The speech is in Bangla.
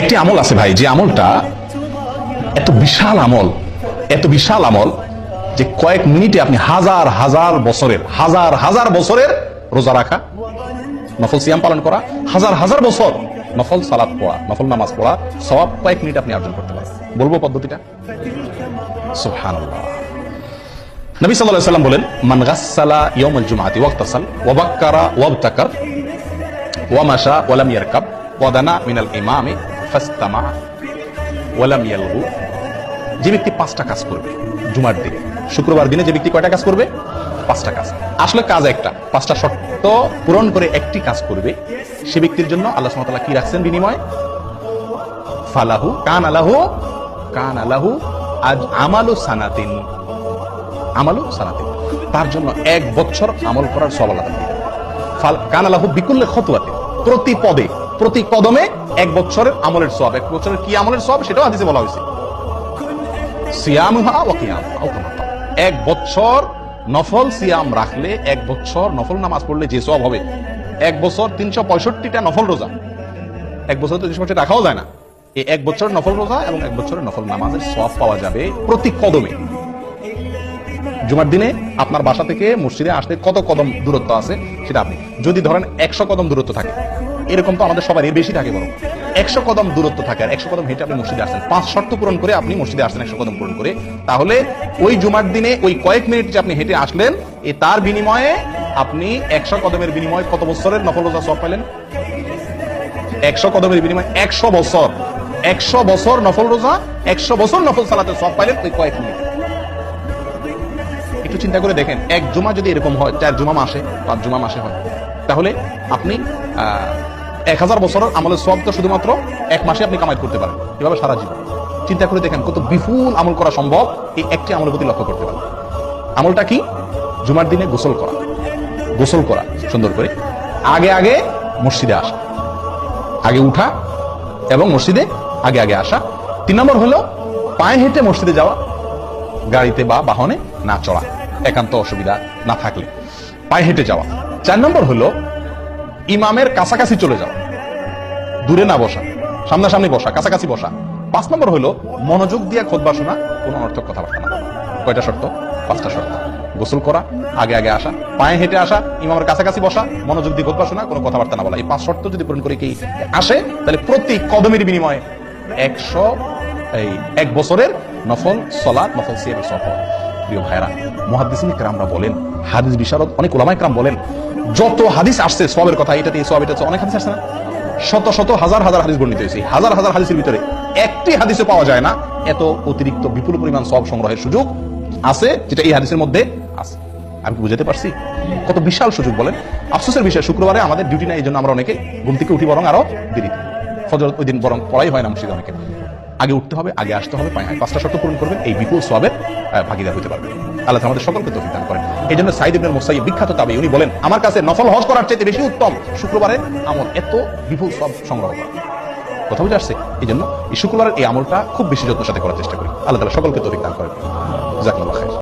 একটি আমল আছে ভাই, যে আমলটা এত বিশাল আমল, এত বিশাল আমল যে কয়েক মিনিটে আপনি হাজার হাজার বছরের, হাজার হাজার বছরের রোজা রাখা, নফল সিয়াম পালন করা, হাজার হাজার বছর নফল সালাদ পড়া, নফল নামাজ পড়া সব কয়েক মিনিট আপনি অর্জন করতে পারেন। বলব পদ্ধতিটা? নবী সাল্লাম বলেন, মান জুমআতি ওয়াক্তাসাল ওয়া বাক্কারা ওয়াবতাকার ওয়া মাশা ইয়ারকাব। ওয়া মিনাল ফাস্তামা যে ব্যক্তি পাঁচটা কাজ করবে জুমার দিনে, শুক্রবার দিনে যে ব্যক্তি কয়টা কাজ করবে? পাঁচটা কাজ। আসলে কাজ একটা, পাঁচটা শর্ত পূরণ করে একটি কাজ করবে, সে ব্যক্তির জন্য আল্লাহ কি রাখছেন বিনিময়? ফালাহু কান আলাহু কান আলাহু আজ আমালু সানাতিন আমালু সানাতিন। তার জন্য এক বছর আমল করার সব। ফাল কান আলাহু বিকুল্লে খতুয়াতে প্রতি পদে প্রতি কদমে এক বছরের আমলের সব এক বছরের কি আমলের সব সেটাও হাদিসে বলা হয়েছে। এক বছর নফল সিয়াম রাখলে, এক বছর নফল নামাজ পড়লে যে সব হবে, এক বছর তিনশো পঁয়ষট্টিটা নফল রোজা। এক বছর তো পঁয়ষট্টি রাখাও যায় না। এই এক বছর নফল রোজা এবং এক বছরের নফল নামাজের সব পাওয়া যাবে প্রতি কদমে। জুমার দিনে আপনার বাসা থেকে মসজিদে আসতে কত কদম দূরত্ব আছে সেটা আপনি যদি ধরেন একশো কদম দূরত্ব থাকে এরকম তো আমাদের সবারই বেশি থাকে বরং। একশো কদম দূরত্ব থাকে আর একশো কদম হেঁটে আপনি মসজিদে আসছেন। পাঁচ শর্ত পূরণ করে আপনি মসজিদে আসছেন একশো কদম পূরণ করে। তাহলে ওই জুমার দিনে ওই কয়েক মিনিট যে আপনি হেঁটে আসলেন, এ তার বিনিময়ে আপনি একশো কদমের বিনিময়ে কত বছরের নফল রোজা সব পেলেন একশো কদমের বিনিময়ে একশো বছর। একশো বছর নফল রোজা, একশো বছর নফল সালাতে সব পাইলেন ওই কয়েক মিনিট। একটু চিন্তা করে দেখেন, এক জুমা যদি এরকম হয়, চার জুমা মাসে, পাঁচ জুমা মাসে হয়, তাহলে আপনি এক হাজার বছরের আমলের সব তো শুধুমাত্র এক মাসে আপনি কামাই করতে পারেন, এভাবে সারা জীবন। চিন্তা করে দেখেন কত বিপুল আমল করা সম্ভব এই একটি আমলের প্রতি লক্ষ্য করতে পারেন। আমলটা কি? জুমার দিনে গোসল করা। গোসল করা, সুন্দর করে। আগে আগে মসজিদে আসা। আগে উঠা এবং মসজিদে আগে আগে আসা। তিন নম্বর হলো পায়ে হেঁটে মসজিদে যাওয়া, গাড়িতে বা বাহনে না চড়া। একান্ত অসুবিধা না থাকলে। পায়ে হেঁটে যাওয়া। চার নম্বর হলো ইমামের কাছাকাছি চলে যাওয়া দূরে না বসা, সামনাসামনি বসা, কাছাকাছি বসা। পাঁচ নম্বর হলো, মনোযোগ দিয়ে খোদবা শোনা, কোনো অর্থক কথাবার্তা না। কয়টা শর্ত? পাঁচটা শর্ত। গোসল করা, আগে আগে আসা, পায়ে হেঁটে আসা, ইমামের কাছাকাছি বসা, মনোযোগ দিয়ে খোদবা শোনা, কোনো কথাবার্তা না বলা। এই পাঁচ শর্ত যদি পূরণ করে কি আসে, তাহলে প্রতি কদমের বিনিময়ে একশো, এই এক বছরের নফল সলাৎ, নফল সিয়ামের সফল। প্রিয় ভাইরা মহাদিসিন ক্রামরা বলেন, হাদিস বিশারদ, অনেক ওলামাই ক্রাম বলেন, যত হাদিস আসছে সবের কথা এটাতে সব এটা অনেক হাদিস আসছে না? শত শত হাজার হাজার হাদিস বর্ণিত হয়েছে। হাজার হাজার হাদিসের ভিতরে একটি হাদিসে পাওয়া যায় না। এত অতিরিক্ত বিপুল পরিমাণ সব সংগ্রহের সুযোগ আছে, যেটা এই হাদিসের মধ্যে আছে। আমি কি বুঝাতে পারছি? কত বিশাল সুযোগ, বলেন। আফসোসের বিষয়, শুক্রবারে আমাদের ডিউটি নাই, এই জন্য আমরা অনেকে ঘুম থেকে উঠি বরং আরও দেরিতে। ফজর ওই দিন বরং পড়াই হয় না মসজিদে অনেকে। আগে উঠতে হবে, আগে আসতে হবে পাঁচটা শর্ত পূরণ করবেন, এই বিপুল সবের ভাগিদার হতে পারবে আল্লাহ আমাদের সকলকে তো দান করেন। এই জন্য সাইদ ইবনুল মোসাই বিখ্যাত তবে উনি বলেন, আমার কাছে নফল হজ করার চেয়ে বেশি উত্তম শুক্রবারে আমল এত বিপুল সব সংগ্রহ করা। কথা বুঝে আসছে? এই জন্য এই শুক্রবারের এই আমলটা খুব বেশি যত্ন সাথে করার চেষ্টা করি। আল্লাহ তালা সকলকে তো দান করেন। জাজাকুমুল্লাহ খাইর।